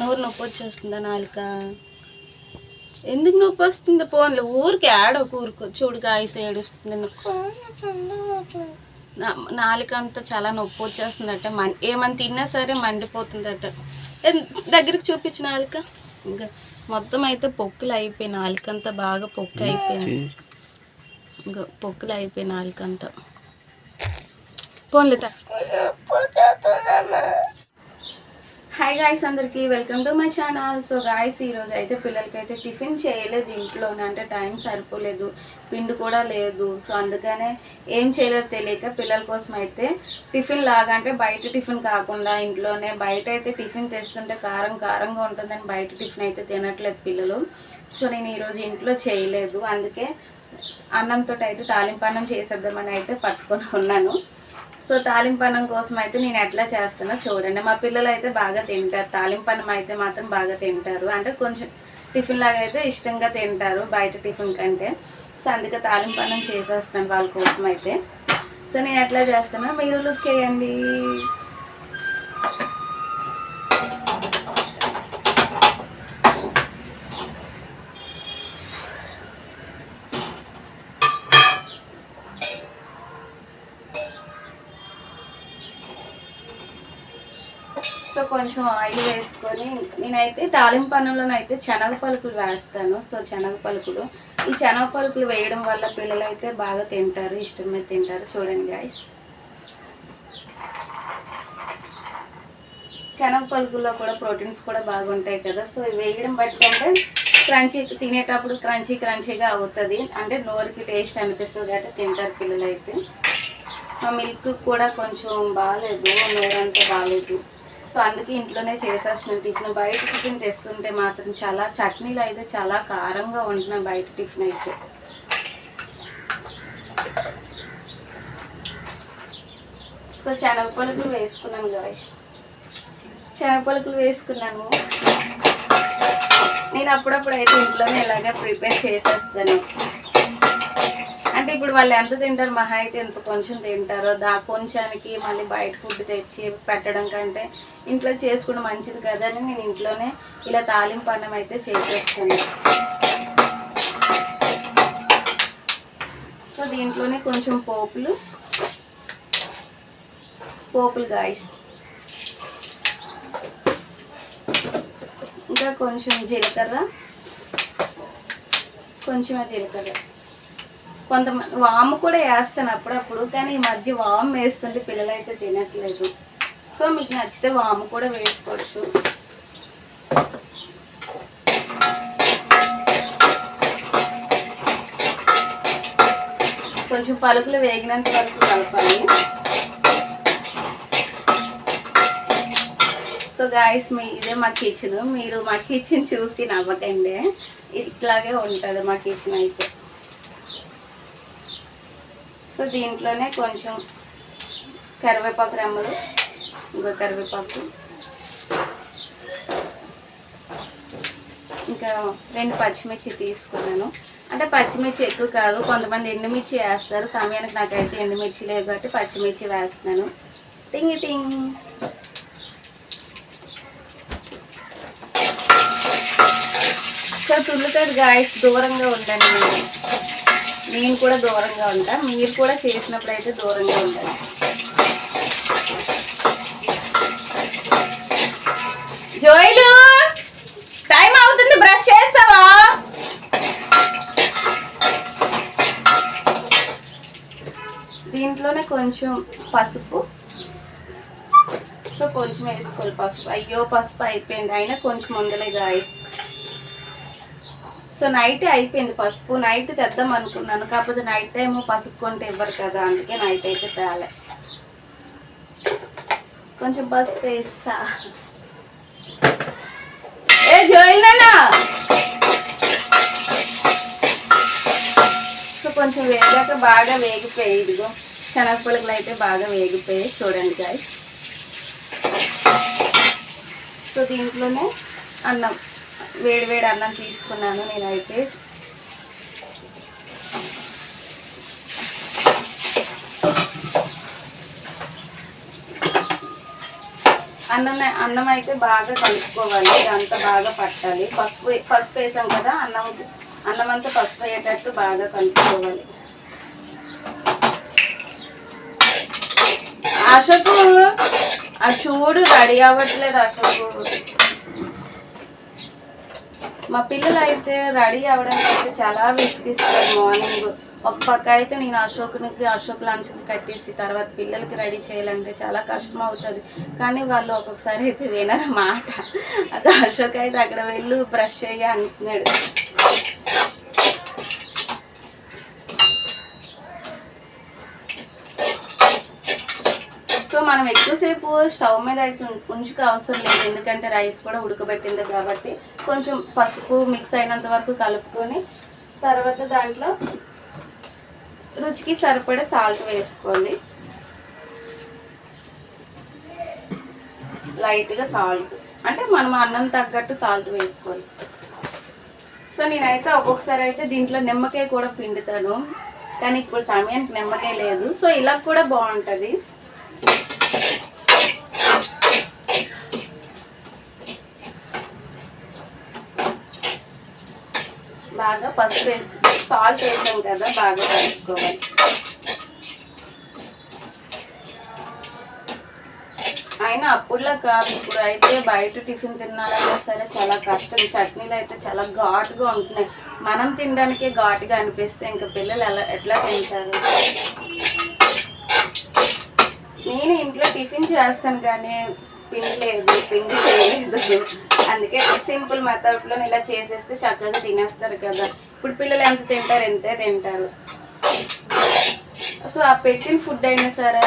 నోరు నొప్పి వచ్చేస్తుందా నాలుక? ఎందుకు నొప్పి వస్తుంది పోన్లే? ఊరికి ఆడ ఒక ఊరుకో చూడు గాయస్ ఏడుస్తుంది నాలుక అంతా చాలా నొప్పి వచ్చేస్తుందట. మం ఏమని తిన్నా సరే మండిపోతుందట. దగ్గరికి చూపించిన నాలుక. ఇంకా మొత్తం అయితే పొక్కులు అయిపోయి నాలుక అంతా బాగా పొక్కు అయిపోయింది. ఇంకా పొక్కులు అయిపోయి నాలుక అంతా. పోన్లే. హాయ్ గాయస్ అందరికీ welcome to my channel so guys ఈరోజు అయితే పిల్లలకి అయితే టిఫిన్ చేయలేదు. ఇంట్లోనే అంటే టైం సరిపోలేదు. పిండి కూడా లేదు. సో అందుకనే ఏం చేయలేదు తెలియక పిల్లల కోసం అయితే టిఫిన్ లాగా అంటే బయట టిఫిన్ కాకుండా ఇంట్లోనే బయట అయితే టిఫిన్ తెస్తుంటే కారం కారంగా ఉంటుందని బయట టిఫిన్ అయితే తినట్లేదు పిల్లలు. సో నేను ఈరోజు ఇంట్లో చేయలేదు. అందుకే అన్నంతో అయితే తాలింపు అన్నం చేసేద్దామని అయితే పట్టుకొని ఉన్నాను. సో తాలింపన్నం కోసం అయితే నేను ఎట్లా చేస్తానో చూడండి. మా పిల్లలు అయితే బాగా తింటారు. తాలింపన్నం అయితే మాత్రం బాగా తింటారు. అంటే కొంచెం టిఫిన్ లాగా అయితే ఇష్టంగా తింటారు బయట టిఫిన్ కంటే. సో అందుకే తాలింపన్నం చేసేస్తాను వాళ్ళ కోసం అయితే. సో నేను ఎట్లా చేస్తానో మీరు లుక్ చేయండి సో కొంచెం ఆయిల్ వేసుకొని నేనైతే తాలింపు అన్నంలోనైతే శనగ పలుకులు వేస్తాను. సో శనగ పలుకులు. ఈ శనగ పలుకులు వేయడం వల్ల పిల్లలు అయితే బాగా తింటారు ఇష్టమే తింటారు. చూడండి గాయస్ శనగ పలుకుల్లో కూడా ప్రోటీన్స్ కూడా బాగుంటాయి కదా. సో ఇవి వేయడం బట్టి అంటే క్రంచీ తినేటప్పుడు క్రంచీ క్రంచీగా అవుతుంది. అంటే నోరుకి టేస్ట్ అనిపిస్తుంది కాబట్టి తింటారు పిల్లలు అయితే మా మిల్క్ కూడా కొంచెం బాగాలేదు నోరంతా బాగాలేదు. సో అందుకే ఇంట్లోనే చేసేస్తున్నాను టిఫిన్ బయట టిఫిన్ తెస్తుంటే మాత్రం చాలా చట్నీలు అయితే చాలా కారంగా ఉంటున్నాయి బయట టిఫిన్ అయితే. సో శనగ పలుకులు వేసుకున్నాను గాయస్ శనగ పలుకులు వేసుకున్నాను. నేను అప్పుడప్పుడు అయితే ఇంట్లోనే ఇలాగే ప్రిపేర్ చేసేస్తాను. అంటే ఇప్పుడు వాళ్ళు ఎంత తింటారు మహా అయితే ఎంత కొంచెం తింటారో దా కొంచానికి మళ్ళీ బయట ఫుడ్ తెచ్చి పెట్టడం కంటే ఇంట్లో చేసుకుంటే మంచిది కదా అని నేను ఇంట్లోనే ఇలా తాలింపు అన్నం అయితే చేసేస్తాను. సో దీంట్లోనే కొంచెం పోపులు పోపులు గాయస్ ఇంకా కొంచెం జీలకర్ర కొంచెం జీలకర్ర. కొంతమంది వాము కూడా వేస్తాను అప్పుడప్పుడు కానీ ఈ మధ్య వాము వేస్తుంటే పిల్లలు అయితే తినట్లేదు. సో మీకు నచ్చితే వాము కూడా వేసుకోవచ్చు. కొంచెం పలుకులు వేగినంత వరకు కలపాలి. సో గాయస్ మీ ఇదే మా కిచెన్ మీరు మా కిచెన్ చూసి నవ్వకండి. ఇట్లాగే ఉంటుంది మా కిచెన్ అయితే. సో దీంట్లోనే కొంచెం కరివేపాకు రెమ్మలు ఇంకో కరివేపాకు. ఇంకా రెండు పచ్చిమిర్చి తీసుకున్నాను. అంటే పచ్చిమిర్చి ఎక్కువ కాదు కొంతమంది ఎండుమిర్చి వేస్తారు. సమయానికి నాకైతే ఎండుమిర్చి లేదు కాబట్టి పచ్చిమిర్చి వేస్తున్నాను. టింగి టింగ్. సో తుల్లుతాడు గాయస్ దూరంగా ఉండండి. నేను కూడా దూరంగా ఉంటా. మీరు కూడా చేసినప్పుడు అయితే దూరంగా ఉండాలి జోయిలు టైం అవుతుంది బ్రష్ చేస్తావా? దీంట్లోనే కొంచెం పసుపు. సో కొంచెం వేసుకోవాలి పసుపు. అయ్యో పసుపు అయిపోయింది. అయినా కొంచెం ముందలే గాయస్ సో నైట్ అయిపోయింది పసుపు. నైట్ తెద్దాం అనుకున్నాను. కాకపోతే నైట్ టైం పసుపు కొంటే ఇవ్వరు కదా. అందుకే నైట్ అయితే తేలే. కొంచెం పసుపు వేస్తా. ఏ జోయిల్ సో కొంచెం వేగాక బాగా వేగిపోయాయి ఇదిగో. శనగపలకలు అయితే బాగా వేగిపోయాయి చూడండి గాయస్ సో దీంట్లోనే అన్నం. వేడి వేడి అన్నం తీసుకున్నాను నేనైతే. అన్నం అన్నం అయితే బాగా కలుపుకోవాలి ఇదంతా బాగా పట్టాలి. పసుపు పసుపు వేసాం కదా అన్నం అన్నం అంతా పసుపు అయ్యేటట్టు బాగా కలుపుకోవాలి. అశోకు అది చూడు రెడీ అవ్వట్లేదు అశోకు. మా పిల్లలు అయితే రెడీ అవ్వడానికి అయితే చాలా విసిగిస్తారు మార్నింగ్. ఒక పక్క అయితే నేను అశోక్నికి అశోక్ లంచ్ కట్టేసి తర్వాత పిల్లలకి రెడీ చేయాలంటే చాలా కష్టం అవుతుంది. కానీ వాళ్ళు ఒక్కొక్కసారి అయితే వినరమాట అక్కడ అది అశోక్ అయితే అక్కడ వెళ్ళు బ్రష్ చేయ అంటున్నాడు సో మనం ఎక్కువసేపు స్టవ్ మీద అయితే ఉంచుకు అవసరం లేదు. ఎందుకంటే రైస్ కూడా ఉడకబెట్టింది కాబట్టి కొంచెం పసుపు మిక్స్ అయినంత వరకు కలుపుకొని తర్వాత దాంట్లో రుచికి సరిపడే సాల్ట్ వేసుకోవాలి లైట్గా సాల్ట్. అంటే మనం అన్నం తగ్గట్టు సాల్ట్ వేసుకోవాలి. సో నేనైతే ఒక్కొక్కసారి అయితే దీంట్లో నిమ్మకాయ కూడా పిండుతాను. కానీ ఇప్పుడు సమయానికి నిమ్మకాయ లేదు. సో ఇలా కూడా బాగుంటుంది. బాగా పసుపు సాల్ట్ వేసాం కదా బాగా కలుపుకోవాలి. అయినా అప్పుడులా కాదు ఇప్పుడు అయితే బయట టిఫిన్ తినాలన్నా సరే చాలా కష్టం. చట్నీలు అయితే చాలా ఘాటుగా ఉంటున్నాయి. మనం తినడానికే ఘాటుగా అనిపిస్తే ఇంకా పిల్లలు ఎలా ఎట్లా తింటారు? నేను ఇంట్లో టిఫిన్ చేస్తాను కానీ పిండి లేదు పిండి చేయలేదు. అందుకే సింపుల్ మెథడ్లో ఇలా చేసేస్తే చక్కగా తినేస్తారు కదా. ఇప్పుడు పిల్లలు ఎంత తింటారు ఎంతే తింటారు. సో ఆ పెట్టిన ఫుడ్ అయినా సరే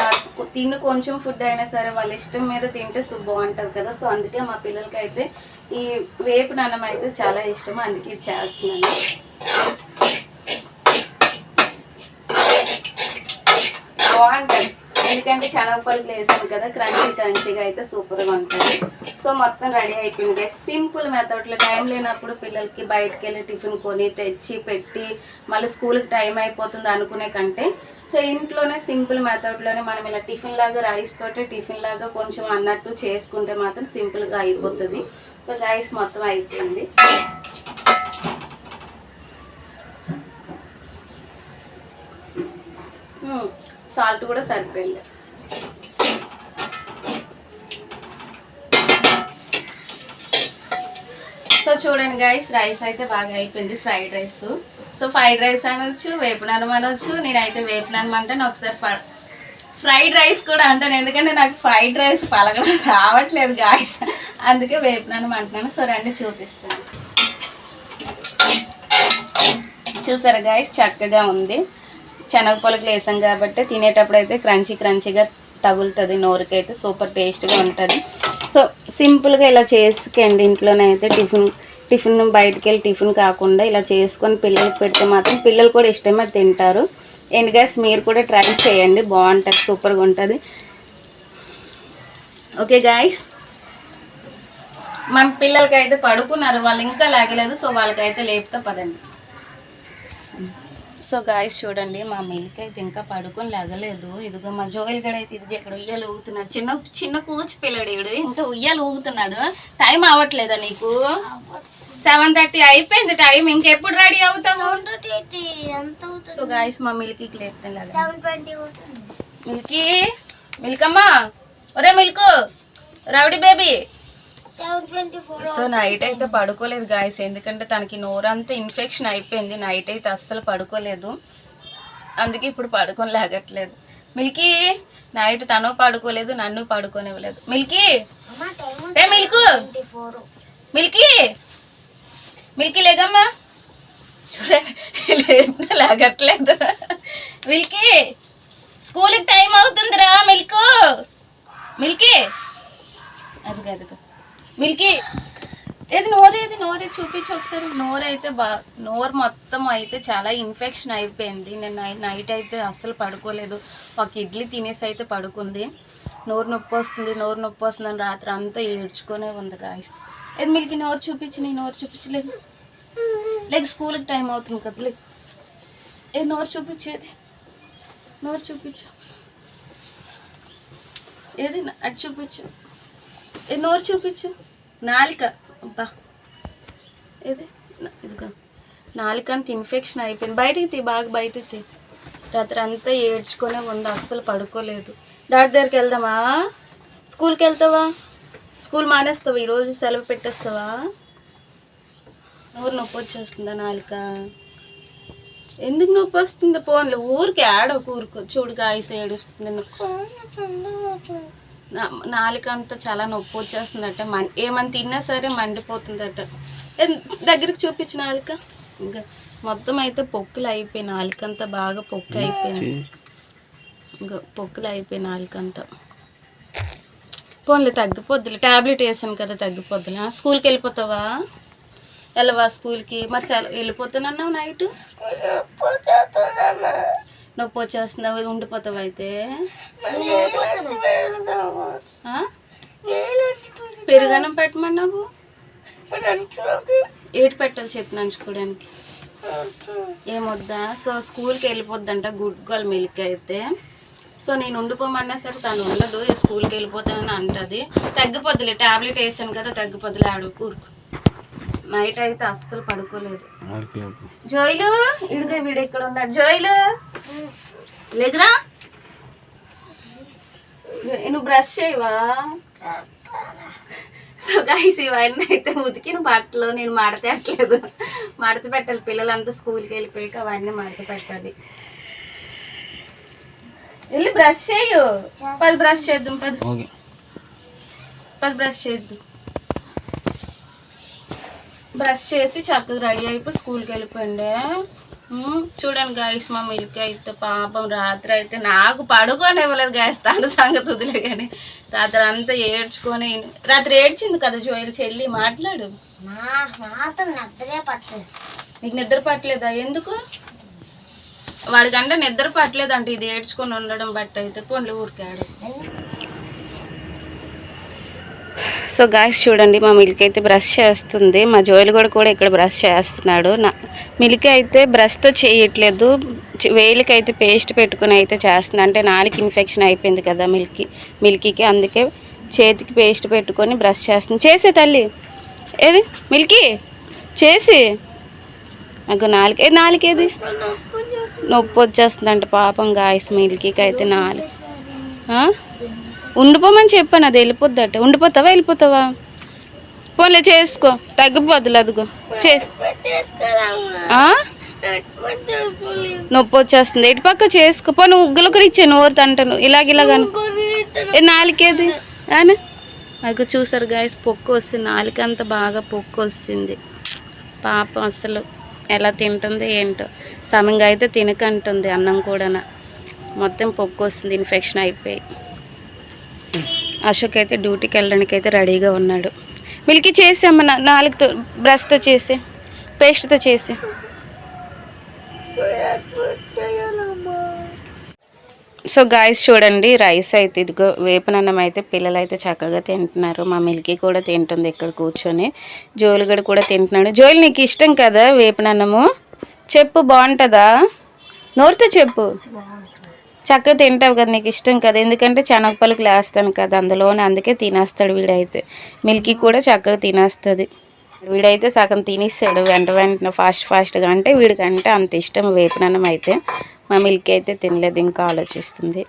తిన్న కొంచెం ఫుడ్ అయినా సరే వాళ్ళ ఇష్టం మీద తింటే సో బాగుంటుంది కదా. సో అందుకే మా పిల్లలకి అయితే ఈ వేపు నాన్నం అయితే చాలా ఇష్టం. అందుకే ఇది చేస్తున్నాను బాగుంటుంది ఎందుకంటే పలుకులు వేసాను కదా క్రంచీ క్రంచీగా అయితే సూపర్గా ఉంటుంది. సో మొత్తం రెడీ అయిపోయింది సింపుల్ మెథడ్లో టైం లేనప్పుడు పిల్లలకి బయటకు వెళ్ళి టిఫిన్ కొని తెచ్చి పెట్టి మళ్ళీ స్కూల్కి టైం అయిపోతుంది అనుకునే కంటే సో ఇంట్లోనే సింపుల్ మెథడ్లోనే మనం ఇలా టిఫిన్ లాగా రైస్ తోటి టిఫిన్ లాగా కొంచెం అన్నట్టు చేసుకుంటే మాత్రం సింపుల్గా అయిపోతుంది. సో రైస్ మొత్తం అయిపోయింది. సాల్ట్ కూడా సరిపోయింది. సో చూడండి గైస్ రైస్ అయితే బాగా అయిపోయింది fried rice so fried rice అనొచ్చు వేపునన్నం అనొచ్చు నేనైతే వేపునన్నం అంటాను ఒకసారి ఫ- ఫ్రైడ్ రైస్ కూడా అంటాను ఎందుకంటే నాకు ఫ్రైడ్ రైస్ పలకడం రావట్లేదు గాయస్ అందుకే వేపునన్నం అంటున్నాను. సో రండి చూపిస్తాను. చూసారా గాయస్ చక్కగా ఉంది. శనగ పొలకలు వేసాం కాబట్టి తినేటప్పుడు అయితే క్రంచీ క్రంచీగా తగులుతుంది నోరుకైతే సూపర్ టేస్ట్గా ఉంటుంది. సో సింపుల్గా ఇలా చేసుకోండి ఇంట్లోనే అయితే. టిఫిన్ టిఫిన్ బయటికి వెళ్ళి టిఫిన్ కాకుండా ఇలా చేసుకొని పిల్లలకి పెడితే మాత్రం పిల్లలు కూడా ఇష్టమే తింటారు. అండ్ గైస్ మీరు కూడా ట్రై చేయండి. బాగుంటుంది సూపర్గా ఉంటుంది. ఓకే గాయస్ మన పిల్లలకి అయితే పడుకున్నారు. వాళ్ళు ఇంకా లాగలేదు సో వాళ్ళకైతే లేపుతా పదండి. సో గాయస్ చూడండి మా మిల్క్ అయితే ఇంకా పడుకొని లేగలేదు. ఇదిగో మా జోయల్ గడ అయితే ఇది ఇక్కడ ఉయ్యాలు ఊగుతున్నాడు. చిన్న చిన్న కూచి పిల్లడు ఇంకా ఉయ్యాలు ఊగుతున్నాడు. టైం అవ్వట్లేదా నీకు? సెవెన్ థర్టీ అయిపోయింది టైం ఇంకెప్పుడు రెడీ అవుతావు? సో గాయస్ మా మిల్కీ మిల్కీ మిల్క్ అమ్మా ఒరే milk rowdy baby. So night అయితే పడుకోలేదు గాయస్ ఎందుకంటే తనకి నోరంతా ఇన్ఫెక్షన్ అయిపోయింది. నైట్ అయితే అస్సలు పడుకోలేదు. అందుకే ఇప్పుడు పడుకొని లేగట్లేదు. మిల్కీ నైట్ తను పడుకోలేదు నన్ను పడుకోనివ్వలేదు. మిల్కీ! ఏ మిల్క్? మిల్కీ! మిల్కీ లేగమ్మా. చూడండి లేపిన లేగట్లేదు. మిల్కీ! స్కూల్కి టైం అవుతుందిరా మిల్క్! మిల్కీ! అదిగో అదిగో. మిల్కీ ఏది నోరేది నోరే? నోరు చూపించు ఒకసారి. నోరు అయితే బా నోరు మొత్తం అయితే చాలా ఇన్ఫెక్షన్ అయిపోయింది. నేను నైట్ అయితే అస్సలు పడుకోలేదు. ఒక ఇడ్లీ తినేసి అయితే పడుకుంది. నోరు నొప్పి వస్తుంది నోరు నొప్పి వస్తుందని రాత్రి అంతా ఏడ్చుకునే ఉంది గాయస్ ఏది మిల్కి నోరు చూపించి నీ నోరు చూపించలేదు. లేక స్కూల్కి టైం అవుతుంది కదా లేక. ఏ నోరు చూపించేది నోరు చూపించు. ఏది? అటు చూపించు. నోరు చూపించు. నాలుక. అబ్బా. ఇది ఇదిగో. నాలుక అంత ఇన్ఫెక్షన్ అయిపోయింది. బయటికి తీ బాగా బయటికి తీ. రాత్రి అంతా ఏడ్చుకునే ఉంది అస్సలు పడుకోలేదు. డాక్టర్ దగ్గరికి వెళ్దామా? స్కూల్కి వెళ్తావా? స్కూల్ మానేస్తావా? ఈరోజు సెలవు పెట్టేస్తావా? నోరు నొప్పి వచ్చేస్తుందా నాలుక? ఎందుకు నొప్పి వస్తుంది? పోన్లే ఊరికి ఆడ ఊరుకు. చూడు గాయస్ ఏడుస్తుంది. నా- నాలుక అంతా చాలా నొప్పి వచ్చేస్తుందట. మం ఏమని తిన్నా సరే మండిపోతుందట. దగ్గరికి చూపించు నాలుక. ఇంకా మొత్తం అయితే పొక్కులు అయిపోయి నాలుక అంతా బాగా పొక్కు అయిపోయింది. ఇంకా పొక్కులు అయిపోయి నాలుక అంతా పోన్లే తగ్గిపోద్దులే. టాబ్లెట్ వేసాను కదా తగ్గిపోద్దులే. ఆ, స్కూల్కి వెళ్ళిపోతావా? వెళ్ళవా స్కూల్కి? మరి సెలవు వెళ్ళిపోతానన్నావు నైట్? నొప్పి వచ్చేస్తున్నావు ఉండిపోతావు అయితే? పెరుగనం పెరుగన్నం పెట్టమన్నావు? ఏటి పెట్టాలి చెప్పి నంచుకోవడానికి. ఏమొద్దా? సో స్కూల్కి వెళ్ళిపోద్దంట గుడ్ గర్ల్ మిల్క్ అయితే. సో నేను ఉండిపోమన్నా సరే తను ఉండదు ఈ స్కూల్కి వెళ్ళిపోతానని అంటది. తగ్గిపోద్దులే టాబ్లెట్ వేసాను కదా తగ్గిపోద్దులే ఆడు కూరుకు నైట్ అయితే అస్సలు పడుకోలేదు. జోయిలు ఇడుగా వీడు ఇక్కడ ఉన్నాడు. జోయిలు. లేకురా నువ్వు బ్రష్ చేయవా? సో గైస్ ఇవన్నీ అయితే ఉతికిన బట్టలు. నేను మడతెట్టలేదు మడత పెట్టాలి. పిల్లలంతా స్కూల్కి వెళ్ళిపోయాక అవన్నీ మడత పెట్టాలి. వెళ్ళి బ్రష్ చేయు. పది బ్రష్ చేద్దాం పది. పది బ్రష్ చేద్దాం. బ్రష్ చేసి చక్కగా రెడీ అయిపోయి స్కూల్కి వెళ్ళిపోయిండే. ఉమ్, చూడండి గాయస్ మా మిల్క్ అయితే పాపం రాత్రి అయితే నాకు పడుకొని ఇవ్వలేదు గాయస్ తన సంగతి వదిలే కానీ రాత్రి అంతా ఏడ్చుకొని రాత్రి ఏడ్చింది కదా జోయిల్ చెల్లి మాట్లాడు. నీకు నిద్ర పట్టలేదా? ఎందుకు? వాడికంటే నిద్ర పట్టలేదంట ఇది ఏడ్చుకొని ఉండడం బట్టి అయితే పోన్లే ఊరికాడు సో గాయస్ చూడండి మా మిల్క్ అయితే బ్రష్ చేస్తుంది. మా జోయిల్ కూడా కూడా ఇక్కడ బ్రష్ చేస్తున్నాడు. నా మిల్క్ అయితే బ్రష్తో చేయట్లేదు. వేలికైతే వేలికి అయితే పేస్ట్ పెట్టుకుని అయితే చేస్తుంది. అంటే నాలుగు ఇన్ఫెక్షన్ అయిపోయింది కదా మిల్కీ మిల్కీకి అందుకే చేతికి పేస్ట్ పెట్టుకొని బ్రష్ చేస్తుంది. చేసే తల్లి. ఏది? మిల్కీ చేసి. నాకు నాలుగు ఏ నాలుగేది నొప్పి వచ్చేస్తుందంట పాపం గాయస్ మిల్కీకి అయితే నాలుగు ఉండిపోమని చెప్పాను అది వెళ్ళిపోద్దట. ఉండిపోతావా వెళ్ళిపోతావా? పోలే చేసుకో. తగ్గిపోద్దులే అదిగో. చే నొప్పి వచ్చేస్తుంది. ఎటు పక్క చేసుకో. పోను నువ్వు ఉగ్గులకరి ఇచ్చే నోరు ఇలాగ ఇలాగను ఏ నాలుకేది? అని? అది చూసారు గాయస్ పొక్కు వస్తుంది. నాలుక బాగా పొక్కు వస్తుంది. పాపం అసలు ఎలా తింటుంది ఏంటో. సమయంగా అయితే తినకంటుంది అన్నం కూడా మొత్తం పొక్కు వస్తుంది ఇన్ఫెక్షన్ అయిపోయి. అశోక్ అయితే డ్యూటీకి వెళ్ళడానికి అయితే రెడీగా ఉన్నాడు. మిల్కి చేసి అమ్మ నా- నాలుగుతో బ్రష్తో చేసి పేస్ట్తో చేసి. సో గాయస్ చూడండి రైస్ అయితే ఇదిగో వేపనన్నం అయితే పిల్లలు అయితే చక్కగా తింటున్నారు. మా మిల్కీ కూడా తింటుంది ఇక్కడ కూర్చొని. జోలుగడ కూడా తింటున్నాడు. జోలు నీకు ఇష్టం కదా వేపనన్నము చెప్పు బాగుంటుందా? నోరుతో చెప్పు. చక్కగా తింటావు కదా నీకు ఇష్టం కదా. ఎందుకంటే శనగపలుకులు వేస్తాను కదా అందులోనే అందుకే తినేస్తాడు వీడైతే. మిల్కీ కూడా చక్కగా తినేస్తుంది. వీడైతే సగం తినేస్తాడు వెంట వెంటనే ఫాస్ట్ ఫాస్ట్గా అంటే వీడికంటే అంత ఇష్టం వేపనన్నం అయితే మా మిల్కీ అయితే తినలేదు ఇంకా ఆలోచిస్తుంది.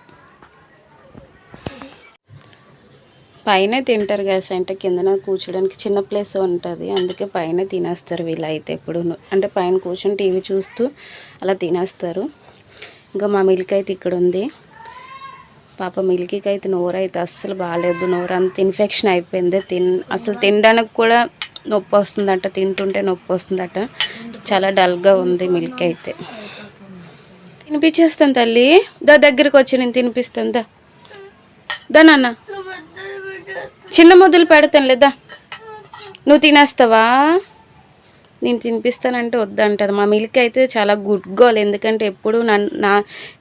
పైన తింటారు గ్యాస్ అంటే కిందన కూర్చోడానికి చిన్న ప్లేస్ ఉంటుంది. అందుకే పైన తినేస్తారు వీళ్ళైతే ఎప్పుడు అంటే పైన కూర్చొని టీవీ చూస్తూ అలా తినేస్తారు. ఇంకా మా మిల్క్ అయితే ఇక్కడ ఉంది పాప మిల్కీకి అయితే నోరు అయితే అస్సలు బాగాలేదు నోరు అంత ఇన్ఫెక్షన్ అయిపోయింది. తిన్ అసలు తినడానికి కూడా నొప్పి వస్తుందట. తింటుంటే నొప్పి వస్తుందట. చాలా డల్గా ఉంది మిల్క్ అయితే తినిపించేస్తాను తల్లి. దా దగ్గరికి వచ్చి నేను తినిపిస్తాను. దా. దా నాన్న. చిన్న ముద్దలు పెడతాను లేదా నువ్వు తినేస్తావా? నేను తినిపిస్తానంటే వద్దంటది. మా మిల్క్ అయితే చాలా గుడ్ గోల్ ఎందుకంటే ఎప్పుడు నన్ను నా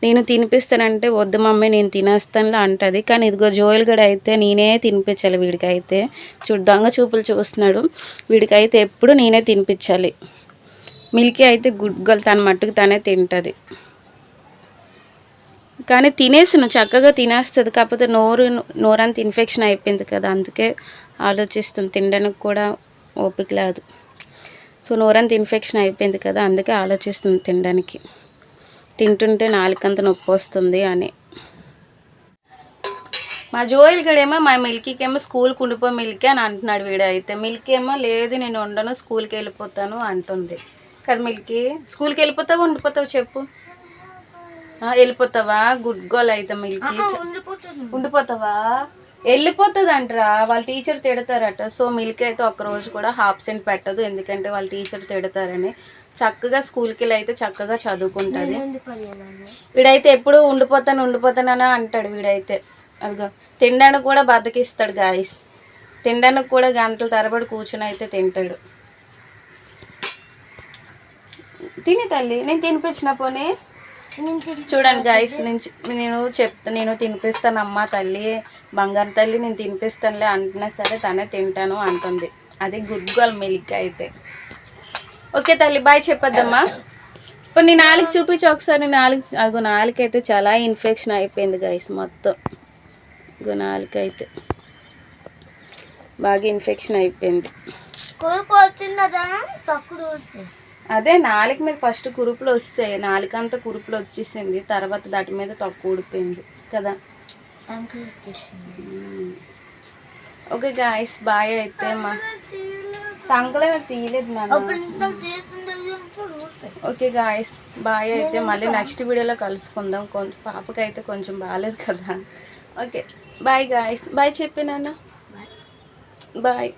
నేను తినిపిస్తానంటే వద్దు మమ్మీ నేను తినేస్తానులా అంటది. కానీ ఇదిగో జోయల్ గడ అయితే నేనే తినిపించాలి వీడికైతే. చూడు దొంగ చూపులు చూస్తున్నాడు. వీడికైతే ఎప్పుడు నేనే తినిపించాలి. మిల్కీ అయితే గుడ్ గోల్ తన మట్టుకు తనే తింటుంది. కానీ తినేసిన చక్కగా తినేస్తుంది. కాకపోతే నోరు నోరంత ఇన్ఫెక్షన్ అయిపోయింది కదా. అందుకే ఆలోచిస్తుంది తినడానికి కూడా ఓపిక లేదు. సో నోరంత ఇన్ఫెక్షన్ అయిపోయింది కదా అందుకే ఆలోచిస్తుంది తినడానికి. తింటుంటే నాలుకంత నొప్పి వస్తుంది అని. మా జోయిల్ గడేమో మా మిల్కీకి ఏమో స్కూల్కి ఉండిపో మిల్కీ అని అంటున్నాడు వీడు అయితే. మిల్కీ ఏమో లేదు నేను ఉండను స్కూల్కి వెళ్ళిపోతాను అంటుంది. కదా మిల్కీ స్కూల్కి వెళ్ళిపోతావా ఉండిపోతావు చెప్పు. వెళ్ళిపోతావా? గుడ్ గోల్ అయితే మిల్కీ. ఉండిపోతావా? వెళ్ళిపోతుంది అంటరా వాళ్ళ టీచర్ తిడతారట. సో మిల్క్ అయితే ఒక రోజు కూడా హాబ్సెంట్ పెట్టదు. ఎందుకంటే వాళ్ళ టీచర్ తిడతారని. చక్కగా స్కూల్కి వెళ్ళి అయితే చక్కగా చదువుకుంటుంది. వీడైతే ఎప్పుడు ఉండిపోతాను ఉండిపోతానని అంటాడు వీడైతే. అదిగో. తినడానికి కూడా బద్దకిస్తాడు గాయస్. తినడానికి కూడా గంటల తరబడి కూర్చొని అయితే తింటాడు. తిని తల్లి నేను తినిపించిన పోనీ. చూడండి గాయస్ నుంచి నేను చెప్తా నేను తినిపిస్తాను అమ్మ తల్లి. బంగారు తల్లి నేను తినిపిస్తానులే అంటున్నా సరే తనే తింటాను అంటుంది. అది గుడ్ గర్ల్ మిల్క్ అయితే. ఓకే తల్లి బాయ్ చెప్పొద్దమ్మా. ఇప్పుడు నీ నాలుగు చూపించి ఒకసారి నాలుగు అగో నాలుగు అయితే చాలా ఇన్ఫెక్షన్ అయిపోయింది గైస్ మొత్తం. అయితే బాగా ఇన్ఫెక్షన్ అయిపోయింది. అదే నాలుగు మీద ఫస్ట్ కురుపులు వస్తాయి. నాలుగు అంతా కురుపులు వచ్చేసింది. తర్వాత దాటి మీద తక్కువ ఊడిపోయింది కదా. ఓకే గాయస్ బాయ్ అయితే మా టంకలే తీయలేదు నాన్న ఓకే గాయస్ బాయ్ అయితే మళ్ళీ నెక్స్ట్ వీడియోలో కలుసుకుందాం కొంచెం పాపకి అయితే కొంచెం బాగాలేదు కదా ఓకే బాయ్ గాయస్ బాయ్ చెప్పి నాన్న బాయ్